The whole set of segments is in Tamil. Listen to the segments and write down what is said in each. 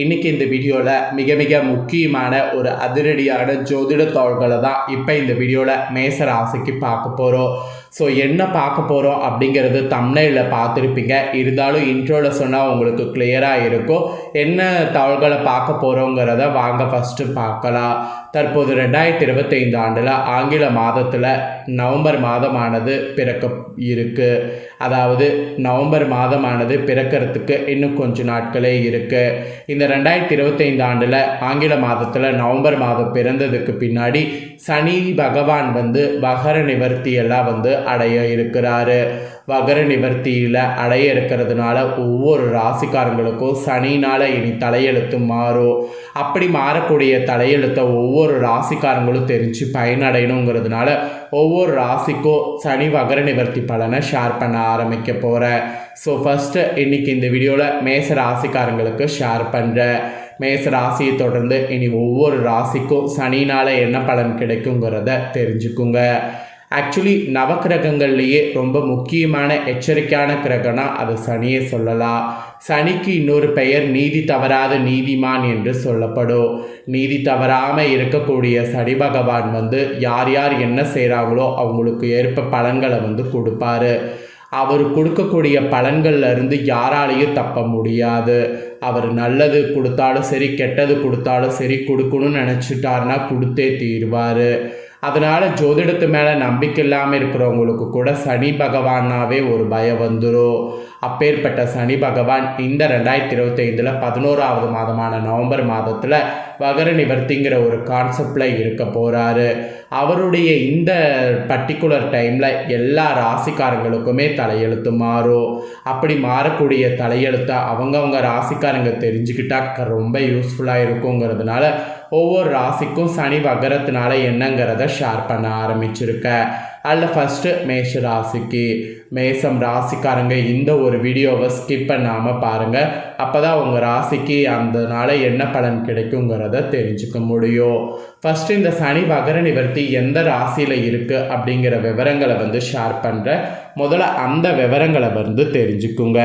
இன்னைக்கு இந்த வீடியோவில் மிக மிக முக்கியமான ஒரு அதிரடியான ஜோதிட தோள்களை தான் இப்போ இந்த வீடியோவில் மேச ராசிக்கு பார்க்க போகிறோம் ஸோ என்ன பார்க்க போகிறோம் அப்படிங்கிறது தமிழில் பார்த்துருப்பீங்க. இருந்தாலும் இன்ட்ரோவில் சொன்னால் உங்களுக்கு கிளியராக இருக்கும். என்ன தகவல்களை பார்க்க போகிறோங்கிறத வாங்க ஃபஸ்ட்டு பார்க்கலாம். தற்போது ரெண்டாயிரத்தி இருபத்தைந்து ஆண்டில் ஆங்கில மாதத்தில் நவம்பர் மாதமானது பிறக்க இருக்குது அதாவது நவம்பர் மாதமானது பிறக்கிறதுக்கு இன்னும் கொஞ்ச நாட்களே இருக்குது இந்த ரெண்டாயிரத்தி இருபத்தைந்து ஆண்டில் ஆங்கில மாதத்தில் நவம்பர் மாதம் பிறந்ததுக்கு பின்னாடி சனி பகவான் வந்து வகர நிவர்த்தியெல்லாம் வந்து அடைய இருக்கிறாரு. வகர நிவர்த்தியில் அடைய இருக்கிறதுனால ஒவ்வொரு ராசிக்காரங்களுக்கும் சனினால் இனி தலையெழுத்து மாறும். அப்படி மாறக்கூடிய தலையெழுத்தை ஒவ்வொரு ஒவ்வொரு ராசிக்காரங்களும் தெரிஞ்சு பயனடையணுங்கிறதுனால ஒவ்வொரு ராசிக்கும் சனி வகர நிவர்த்தி பலனை ஷேர் பண்ண ஆரம்பிக்க போகிறேன் ஸோ ஃபஸ்ட்டு இன்றைக்கி இந்த வீடியோவில் மேச ராசிக்காரங்களுக்கு ஷேர் பண்ணுறேன் மேச ராசியை தொடர்ந்து இனி ஒவ்வொரு ராசிக்கும் சனினால் என்ன பலன் கிடைக்குங்கிறத தெரிஞ்சுக்குங்க. ஆக்சுவலி நவக்கிரகங்கள்லேயே ரொம்ப முக்கியமான எச்சரிக்கையான கிரகம்னா அது சனியை சொல்லலாம். சனிக்கு இன்னொரு பெயர் நீதி தவறாத நீதிமான் என்று சொல்லப்படும். நீதி தவறாமல் இருக்கக்கூடிய சனி பகவான் வந்து யார் யார் என்ன செய்கிறாங்களோ அவங்களுக்கு ஏற்ப பலன்களை வந்து கொடுப்பாரு. அவர் கொடுக்கக்கூடிய பலன்கள்லேருந்து யாராலையும் தப்ப முடியாது. அவர் நல்லது கொடுத்தாலும் சரி கெட்டது கொடுத்தாலும் சரி கொடுக்கணும்னு நினச்சிட்டாருன்னா கொடுத்தே தீர்வார். அதனால் ஜோதிடத்து மேலே நம்பிக்கை இல்லாமல் இருக்கிறவங்களுக்கு கூட சனி பகவானாவே ஒரு பயம் வந்துடும் அப்பேற்பட்ட சனி பகவான் இந்த ரெண்டாயிரத்தி இருபத்தைந்தில் பதினோராவது மாதமான நவம்பர் மாதத்தில் வகர நிவர்த்திங்கிற ஒரு கான்செப்டில் இருக்க போகிறாரு அவருடைய இந்த பர்டிகுலர் டைமில் எல்லா ராசிக்காரங்களுக்குமே தலையெழுத்து மாறும். அப்படி மாறக்கூடிய தலையெழுத்தை அவங்கவுங்க ராசிக்காரங்க தெரிஞ்சுக்கிட்டா ரொம்ப யூஸ்ஃபுல்லாக இருக்குங்கிறதுனால ஒவ்வொரு ராசிக்கும் சனி வகரத்தினால என்னங்கிறத ஷேர் பண்ண ஆரம்பிச்சிருக்கேன் அதில் ஃபஸ்ட்டு மேஷ ராசிக்கு மேசம் ராசிக்காரங்க இந்த ஒரு வீடியோவை ஸ்கிப் பண்ணாமல் பாருங்கள் அப்போ தான் உங்கள் ராசிக்கு அந்தனால என்ன பலன் கிடைக்குங்கிறத தெரிஞ்சுக்க முடியும். ஃபஸ்ட்டு இந்த சனி வகர நிவர்த்தி எந்த ராசியில் இருக்குது அப்படிங்கிற விவரங்களை வந்து ஷேர் பண்ணுறேன் முதல்ல அந்த விவரங்களை வந்து தெரிஞ்சுக்குங்க.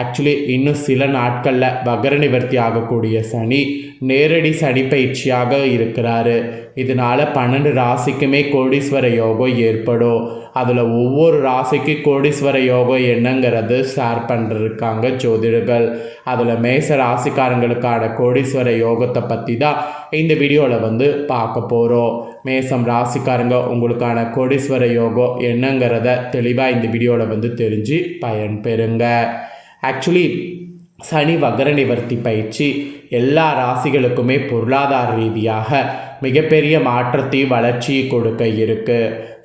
ஆக்சுவலி இன்னும் சில நாட்களில் வகர நிவர்த்தி ஆகக்கூடிய சனி நேரடி சனி பயிற்சியாக இருக்கிறாரு. இதனால் பன்னெண்டு ராசிக்குமே கோடீஸ்வர யோகம் ஏற்படும். அதில் ஒவ்வொரு ராசிக்கு கோடீஸ்வர யோகம் என்னங்கிறது ஷேர் பண்ணிருக்காங்க ஜோதிடர்கள் அதில் மேச ராசிக்காரங்களுக்கான கோடீஸ்வர யோகத்தை பற்றி தான் இந்த வீடியோவில் வந்து பார்க்க போகிறோம் மேசம் ராசிக்காரங்க உங்களுக்கான கோடீஸ்வர யோகம் என்னங்கிறத தெளிவாக இந்த வீடியோவில் வந்து தெரிஞ்சு பயன்பெறுங்க. ஆக்சுவலி சனி வகர நிவர்த்தி பயிற்சி எல்லா ராசிகளுக்குமே பொருளாதார ரீதியாக மிகப்பெரிய மாற்றத்தையும் வளர்ச்சியை கொடுக்க இருக்கு.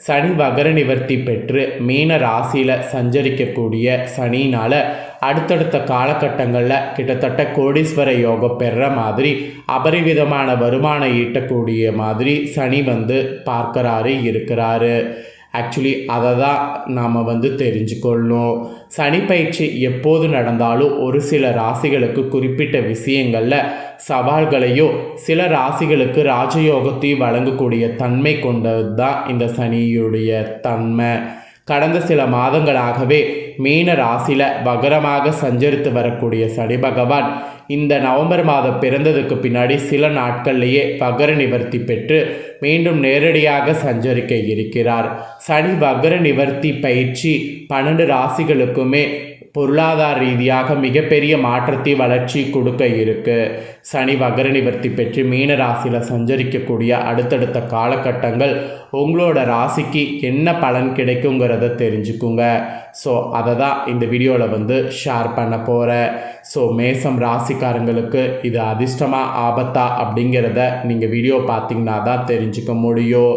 சனி வகர நிவர்த்தி பெற்று மீன ராசியில் சஞ்சரிக்கக்கூடிய சனினால் அடுத்தடுத்த காலகட்டங்களில் கிட்டத்தட்ட கோடீஸ்வர யோகம் பெற மாதிரி அபரிவிதமான வருமானம் ஈட்டக்கூடிய மாதிரி சனி வந்து பார்க்கறாரு இருக்கிறாரு. ஆக்சுவலி அதை தான் நாம் வந்து தெரிஞ்சுக்கொள்ளணும் சனி பயிற்சி எப்போது நடந்தாலும் ஒரு சில ராசிகளுக்கு குறிப்பிட்ட விஷயங்களில் சவால்களையோ சில ராசிகளுக்கு ராஜயோகத்தையும் வழங்கக்கூடிய தன்மை கொண்டது தான் இந்த சனியுடைய தன்மை. கடந்த சில மாதங்களாகவே மீன ராசியில் வகரமாக சஞ்சரித்து வரக்கூடிய சனி பகவான் இந்த நவம்பர் மாதம் பிறந்ததுக்கு பின்னாடி சில நாட்கள்லேயே வகர நிவர்த்தி பெற்று மீண்டும் நேரடியாக சஞ்சரிக்க இருக்கிறார். சனி வக்ர நிவர்த்தி பயிற்சி பன்னெண்டு ராசிகளுக்குமே பொருளாதார ரீதியாக மிகப்பெரிய மாற்றத்தை வளர்ச்சி கொடுக்க இருக்கு. சனி வகர நிவர்த்தி பெற்று மீன ராசியில் சஞ்சரிக்கக்கூடிய அடுத்தடுத்த காலகட்டங்கள் உங்களோட ராசிக்கு என்ன பலன் கிடைக்குங்கிறத தெரிஞ்சுக்குங்க. ஸோ அதை தான் இந்த வீடியோவில் வந்து ஷேர் பண்ண போகிறேன் ஸோ மேசம் ராசிக்காரங்களுக்கு இது அதிர்ஷ்டமாக ஆபத்தா அப்படிங்கிறத நீங்கள் வீடியோ பார்த்தீங்கன்னா தான் தெரிஞ்சுக்க முடியும்.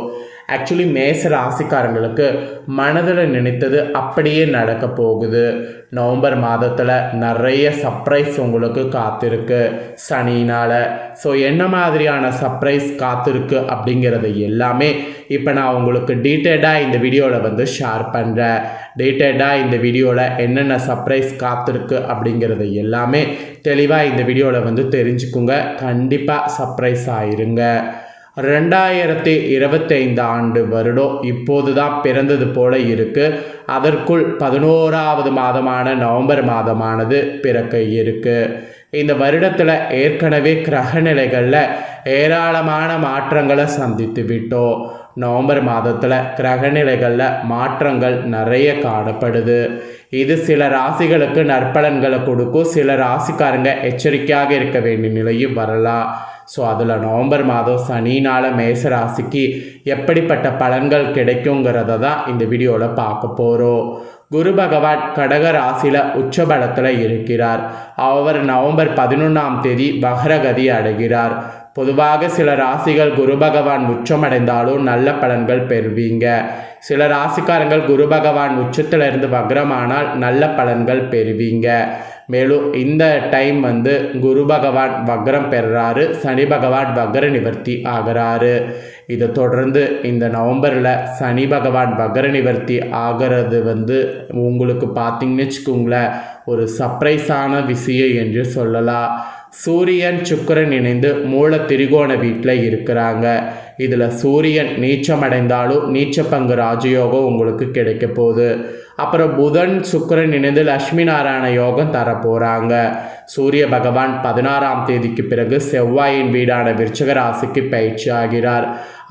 ஆக்சுவலி மேச ராசிக்காரங்களுக்கு மனதில் நினைத்தது அப்படியே நடக்க போகுது. நவம்பர் மாதத்தில் நிறைய சர்ப்ரைஸ் உங்களுக்கு காத்திருக்கு. சனினால் ஸோ என்ன மாதிரியான சர்ப்ரைஸ் காத்திருக்கு அப்படிங்கிறது எல்லாமே இப்போ நான் உங்களுக்கு டீட்டெயில்டாக இந்த வீடியோவில் வந்து ஷேர் பண்ணுறேன் டீட்டெயில்டாக இந்த வீடியோவில் என்னென்ன சர்ப்ரைஸ் காத்திருக்கு அப்படிங்கிறது எல்லாமே தெளிவாக இந்த வீடியோவில் வந்து தெரிஞ்சுக்குங்க. கண்டிப்பாக சர்ப்ரைஸ் ஆயிருங்க ரெண்டாயிரத்தி இருபத்தைந்து ஆண்டு வருடம் இப்போது தான் பிறந்தது போல இருக்கு. அதற்குள் பதினோராவது மாதமான நவம்பர் மாதமானது பிறக்க இருக்கு. இந்த வருடத்தில் ஏற்கனவே கிரக நிலைகளில் ஏராளமான மாற்றங்களை சந்தித்து விட்டோம். நவம்பர் மாதத்தில் கிரகநிலைகளில் மாற்றங்கள் நிறைய காணப்படுது. இது சில ராசிகளுக்கு நற்பலன்களை கொடுக்கும். சில ராசிக்காரங்க எச்சரிக்கையாக இருக்க வேண்டிய நிலையும் வரலாம். ஸோ அதில் நவம்பர் மாதம் சனினால் மேச ராசிக்கு எப்படிப்பட்ட பலன்கள் கிடைக்குங்கிறத தான் இந்த வீடியோவில் பார்க்க போகிறோம் குரு பகவான் கடக ராசியில் உச்சபலத்தில் இருக்கிறார். அவர் நவம்பர் பதினொன்றாம் தேதி வகரகதி அடைகிறார். பொதுவாக சில ராசிகள் குரு பகவான் உச்சமடைந்தாலும் நல்ல பலன்கள் பெறுவீங்க. சில ராசிக்காரங்கள் குரு பகவான் உச்சத்திலிருந்து வக்ரமானால் நல்ல பலன்கள் பெறுவீங்க. மேலும் இந்த டைம் வந்து குரு பகவான் வக்ரம் பெறுறாரு சனி பகவான் வக்ர நிவர்த்தி ஆகிறாரு. இதை தொடர்ந்து இந்த நவம்பரில் சனி பகவான் வக்ர நிவர்த்தி ஆகிறது வந்து உங்களுக்கு பார்த்தீங்கன்னு வச்சுக்கோங்களேன் ஒரு சர்ப்ரைஸான விஷயம் என்று சொல்லலாம். சூரியன் சுக்கிரன் இணைந்து மூல திரிகோண வீட்டில் இருக்கிறாங்க. இதில் சூரியன் நீச்சமடைந்தாலும் நீச்ச பங்கு ராஜயோகம் உங்களுக்கு கிடைக்க போகுது. அப்புறம் புதன் சுக்கரன் இணைந்து லக்ஷ்மி நாராயண யோகம் தரப்போகிறாங்க சூரிய பகவான் பதினாறாம் தேதிக்கு பிறகு செவ்வாயின் வீடான விருச்சக ராசிக்கு பயிற்சி ஆகிறார்.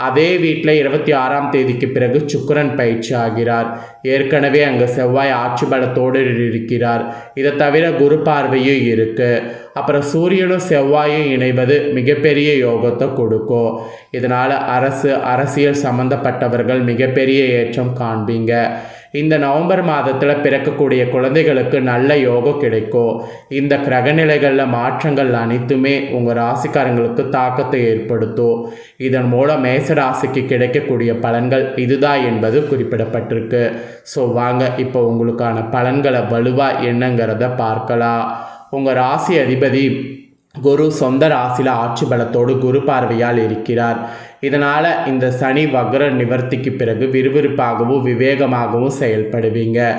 அதே வீட்டில் இருபத்தி ஆறாம் தேதிக்கு பிறகு சுக்கரன் பயிற்சி ஆகிறார். ஏற்கனவே அங்கே செவ்வாய் ஆட்சி பலத்தோடு இருக்கிறார். இதை தவிர குரு பார்வையும் இருக்குது அப்புறம் சூரியனும் செவ்வாயும் இணைவது மிகப்பெரிய யோகத்தை கொடுக்கும். இதனால் அரசு அரசியல் சம்பந்தப்பட்டவர்கள் மிகப்பெரிய ஏற்றம் காண்பீங்க. இந்த நவம்பர் மாதத்தில் பிறக்கக்கூடிய குழந்தைகளுக்கு நல்ல யோகம் கிடைக்கும். இந்த கிரகநிலைகளில் மாற்றங்கள் அனைத்துமே உங்கள் ராசிக்காரங்களுக்கு தாக்கத்தை ஏற்படுத்தும். இதன் மூலம் மேச ராசிக்கு கிடைக்கக்கூடிய பலன்கள் இதுதான் என்பது குறிப்பிடப்பட்டிருக்கு. ஸோ வாங்க இப்போ உங்களுக்கான பலன்களை வலுவாக என்னங்கிறத பார்க்கலாம். உங்கள் ராசி அதிபதி குரு சொந்த ராசியில் ஆட்சி பலத்தோடு குரு பார்வையால் இருக்கிறார். இதனால் இந்த சனி வக்ர நிவர்த்திக்கு பிறகு விறுவிறுப்பாகவும் விவேகமாகவும் செயல்படுவீங்க.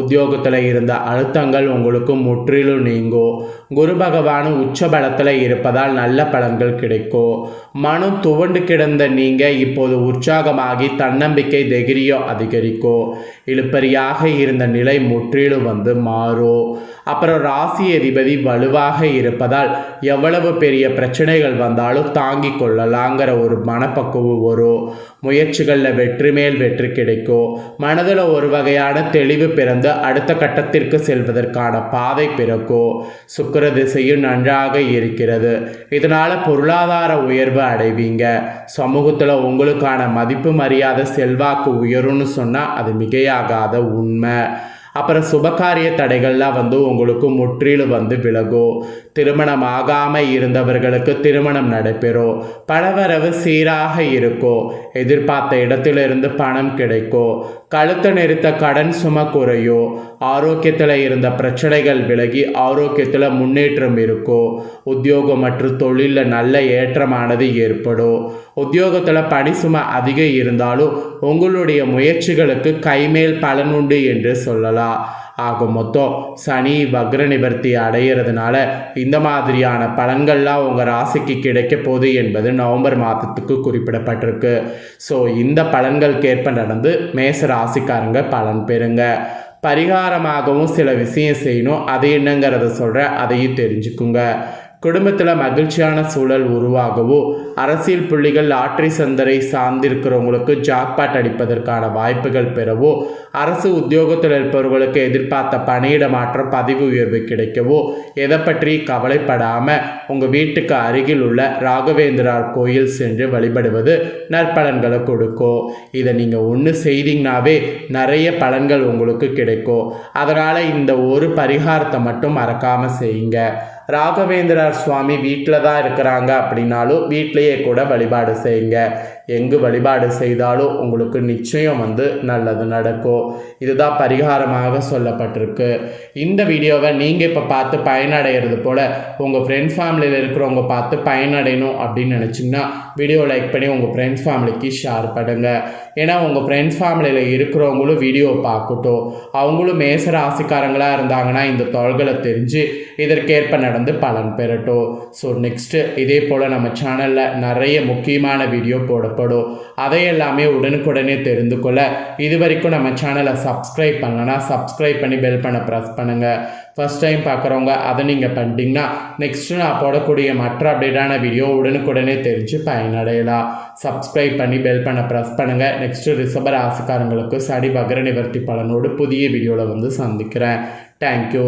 உத்தியோகத்தில் இருந்த அழுத்தங்கள் உங்களுக்கு முற்றிலும் நீங்கும். குரு பகவான் உச்ச பலத்தில் இருப்பதால் நல்ல பலன்கள் கிடைக்கும். மனம் துவண்டு கிடந்த நீங்கள் இப்போது உற்சாகமாகி தன்னம்பிக்கை தைரியம் அதிகரிக்கும் இழுப்பறியாக இருந்த நிலை முற்றிலும் வந்து மாறும் அப்புறம் ராசி அதிபதி வலுவாக இருப்பதால் எவ்வளவு பெரிய பிரச்சனைகள் வந்தாலும் தாங்கி கொள்ளலாங்கிற ஒரு மனப்பக்குவம் வரும். முயற்சிகளில் வெற்றி மேல் வெற்றி கிடைக்கும் மனதில் ஒரு வகையான தெளிவு பிறந்து அடுத்த கட்டத்திற்கு செல்வதற்கான பாதை பிறக்கும் சுக்கர திசையும் நன்றாக இருக்கிறது. இதனால் பொருளாதார உயர்வு அடைவீங்க. சமூகத்தில் உங்களுக்கான மதிப்பு மரியாதை செல்வாக்கு உயரும்னு சொன்னால் அது மிகையாகாத உண்மை. அப்புறம் சுபகாரிய தடைகள்லாம் வந்து உங்களுக்கு முற்றிலும் வந்து விலகும். திருமணம் ஆகாமல் இருந்தவர்களுக்கு திருமணம் நடைபெறும். பணவரவு சீராக இருக்கும். எதிர்பார்த்த இடத்திலிருந்து பணம் கிடைக்கும். கழுத்த நிறுத்த கடன் சும குறையும் ஆரோக்கியத்தில் இருந்த பிரச்சனைகள் விலகி ஆரோக்கியத்தில் முன்னேற்றம் இருக்கும் உத்தியோகம் மற்றும் தொழிலில் நல்ல ஏற்றமானது ஏற்படும் உத்தியோகத்தில் பணி சுமை அதிகம் இருந்தாலும் உங்களுடைய முயற்சிகளுக்கு கைமேல் பலன் உண்டு என்று சொல்லலாம் ஆக மொத்தம் சனி வக்ர நிவர்த்தி அடையிறதுனால இந்த மாதிரியான பலன்கள்லாம் உங்கள் ராசிக்கு கிடைக்க போகுது என்பது நவம்பர் மாதத்துக்கு குறிப்பிடப்பட்டிருக்கு. ஸோ இந்த பலன்களுக்கேற்ப நடந்து மேச ராசிக்காரங்க பலன் பெறுங்க. பரிகாரமாகவும் சில விஷயம் செய்யணும். அது என்னங்கிறத சொல்கிறேன் அதையும் தெரிஞ்சுக்குங்க. குடும்பத்தில் மகிழ்ச்சியான சூழல் உருவாகவோ அரசியல் புள்ளிகள் லாட்ரி சந்தரை சார்ந்திருக்கிறவங்களுக்கு ஜாக்பாட் அடிப்பதற்கான வாய்ப்புகள் பெறவோ அரசு உத்தியோகத்தில் இருப்பவர்களுக்கு எதிர்பார்த்த பணியிட மாற்றம் பதிவு உயர்வு கிடைக்கவோ எதை பற்றி கவலைப்படாமல் உங்கள் வீட்டுக்கு அருகில் உள்ள ராகவேந்திரார் கோயில் சென்று வழிபடுவது நற்பலன்களை கொடுக்கும் இதை நீங்கள் ஒன்று செய்தீங்கனாவே நிறைய பலன்கள் உங்களுக்கு கிடைக்கும் அதனால் இந்த ஒரு பரிகாரத்தை மட்டும் மறக்காமல் செய்யுங்க. ராகவேந்திரர் சுவாமி வீட்டில் தான் இருக்கிறாங்க அப்படின்னாலும் வீட்லேயே கூட வழிபாடு செய்யுங்க. எங்கு வழிபாடு செய்தாலும் உங்களுக்கு நிச்சயம் வந்து நல்லது நடக்கும். இதுதான் பரிகாரமாக சொல்லப்பட்டிருக்கு. இந்த வீடியோவை நீங்கள் இப்போ பார்த்து பயனடைகிறது போல் உங்கள் ஃப்ரெண்ட்ஸ் ஃபேமிலியில் இருக்கிறவங்க பார்த்து பயனடையணும் அப்படின்னு நினச்சிங்கன்னா வீடியோ லைக் பண்ணி உங்கள் ஃப்ரெண்ட்ஸ் ஃபேமிலிக்கு ஷேர் பண்ணுங்கள் ஏன்னா உங்கள் ஃப்ரெண்ட்ஸ் ஃபேமிலியில் இருக்கிறவங்களும் வீடியோ பார்க்கட்டும். அவங்களும் மேச ராசிக்காரங்களாக இருந்தாங்கன்னா இந்த தொழில்களை தெரிஞ்சு இதற்கேற்ப நடந்து பலன் பெறட்டும். ஸோ நெக்ஸ்ட்டு இதே போல் நம்ம சேனலில் நிறைய முக்கியமான வீடியோ போடப்படும் ஏற்படும் அதை எல்லாமே உடனுக்குடனே தெரிந்து கொள்ள. இது வரைக்கும் நம்ம சேனலை சப்ஸ்கிரைப் பண்ணலன்னா சப்ஸ்கிரைப் பண்ணி பெல் பண்ண ப்ரெஸ் பண்ணுங்கள் ஃபஸ்ட் டைம் பார்க்குறவங்க அதை நீங்கள் பண்ணிட்டீங்கன்னா நெக்ஸ்ட்டு நான் போடக்கூடிய மற்ற அப்டேட்டான வீடியோ உடனுக்குடனே தெரிஞ்சு பயனடையலாம். சப்ஸ்கிரைப் பண்ணி பெல் பண்ண ப்ரெஸ் பண்ணுங்கள் நெக்ஸ்ட்டு ரிசபர் ஆசைக்காரங்களுக்கு சடி பகர நிவர்த்தி பலனோடு புதிய வீடியோவில் வந்து சந்திக்கிறேன். தேங்க்யூ